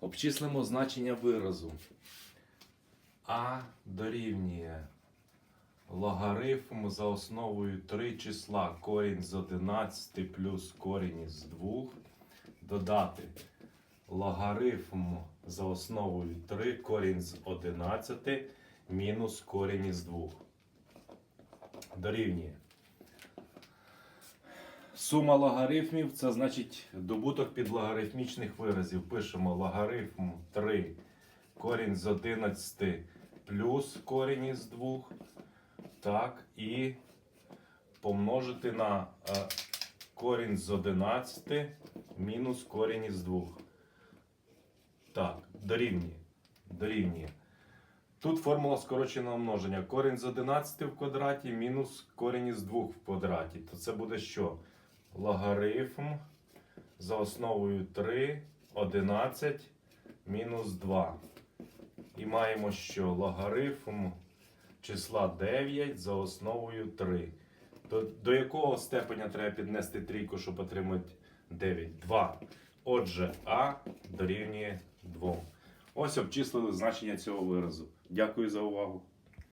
Обчислимо значення виразу. А дорівнює логарифм за основою 3 числа корінь з 11 плюс корінь із 2. Додати логарифм за основою 3 корінь з 11 мінус корінь із 2. Дорівнює. Сума логарифмів це значить добуток підлогарифмічних виразів. Пишемо логарифм 3 корінь з 11 плюс корінь із 2. Так, і помножити на е, корінь з 11 мінус корінь із 2. Так, дорівнює. Дорівнює. Тут формула скороченого множення. Корінь з 11 в квадраті мінус корінь із 2 в квадраті. То це буде що? Логарифм за основою 3, 11 мінус 2. І маємо, що логарифм числа 9 за основою 3. До, до якого степеня треба піднести трійку, щоб отримати 9? 2. Отже, А дорівнює 2. Ось обчислили значення цього виразу. Дякую за увагу.